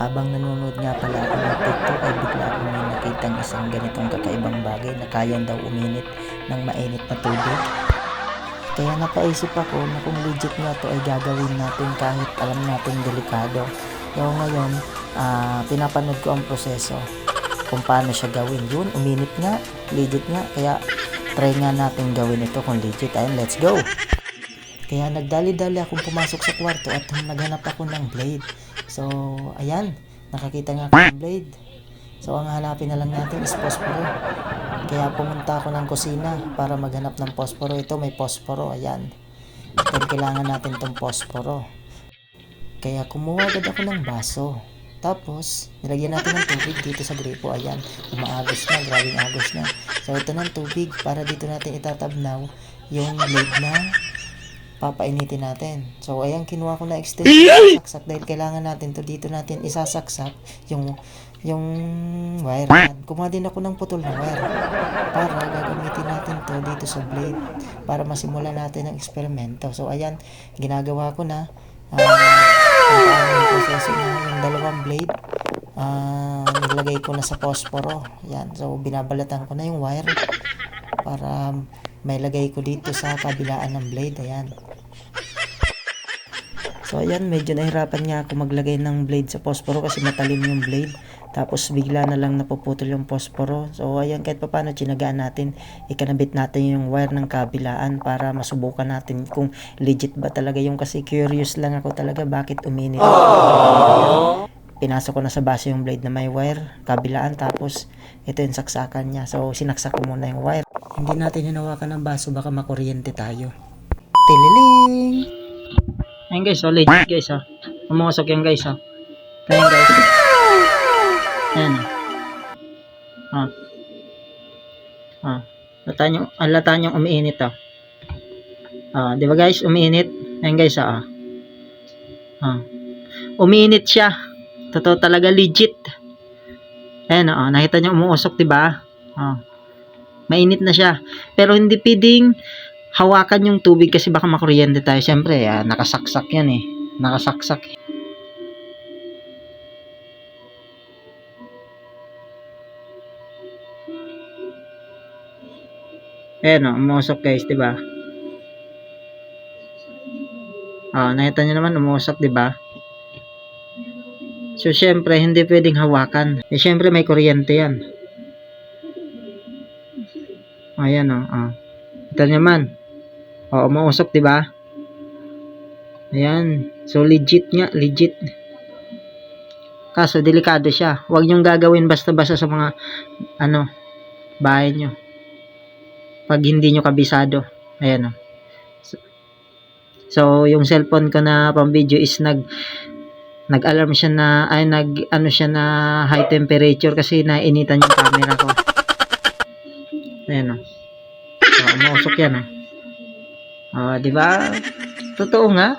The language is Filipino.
Habang nanonood nga pala ako ng TikTok ay bigla akong may nakitang isang ganitong kakaibang bagay na kayang daw uminit ng mainit na tubig. Kaya napaisip ako na kung legit nga to ay gagawin natin kahit alam natin delikado. So ngayon, ah, pinapanood ko ang proseso kung paano siya gawin. Yun, uminit nga, legit nga. Kaya try nga natin gawin ito kung legit. Ayun, let's go! Kaya nagdali-dali akong pumasok sa kwarto at naghanap ako ng blade. So, ayan, nakakita nga ako ng blade. So, ang hanapin na lang natin is posporo. Kaya pumunta ako ng kusina para maghanap ng posporo. Ito may posporo, ayan. Then, kailangan natin tong posporo. Kaya kumuha agad ako ng baso. Tapos, nilagyan natin ng tubig dito sa gripo. Ayan, umaagos na, grabing agos na. So, ito ng tubig para dito natin itatabnaw yung blade na papainitin natin. So, ayan, kinuha ko na extension saksak dahil kailangan natin to dito natin isasaksak yung yung wire. Kumuha din ako ng putol na wire para gagamitin natin to dito sa blade para masimula natin ang eksperimento. So, ayan, ginagawa ko na paano yung proseso na yung dalawang blade ah nilagay ko na sa posporo. Yan. So, binabalatan ko na yung wire para may lagay ko dito sa kabilaan ng blade. Ayan. So, ayan, medyo nahirapan nga ako maglagay ng blade sa posporo kasi matalim yung blade. Tapos, bigla na lang napuputol yung posporo. So, ayan, kahit pa paano, tinagaan natin, ikanabit natin yung wire ng kabilaan para masubukan natin kung legit ba talaga yung kasi curious lang ako talaga bakit uminit. Pinasok ko na sa base yung blade na may wire, kabilaan, tapos ito yung saksakan niya. So, sinaksak ko muna yung wire. Hindi natin hinawakan ng baso, baka makuryente tayo. Tililing! Ayan guys, oh, legit guys, oh. Umusok yan guys, oh. Ayan guys. Ayan, oh. Ah. Ah. Lata nyo, alata nyo umiinit, oh. Ah, di ba guys, umiinit? Ayan guys, ah. Ah. Umiinit siya. Totoo talaga legit. Ayan, oh. Nakita nyo umuusok, di ba? Ah. Mainit na siya. Pero hindi pwedeng hawakan yung tubig kasi baka makuryente tayo. Siyempre, ah, nakasaksak yan eh. Nakasaksak. Ayan o, umusok guys, di ba? Ah, nakita nyo naman, umusok, di ba? So, syempre, hindi pwedeng hawakan. Eh, syempre, may kuryente yan. Ayan o, ah. Kita nyo man. O, umusok, di ba? Ayan. So, legit nga, legit. Kaso, delikado siya. Huwag nyong gagawin basta-basta sa mga, ano, bahay nyo. Pag hindi nyo kabisado. Ayan o. So, so, yung cellphone ko na pang video is nag, nag-alarm siya na, ay, nag, ano siya na high temperature kasi nainitan yung camera ko. Ayan o. So, umusok yan o. Oh, di ba? Totoo nga.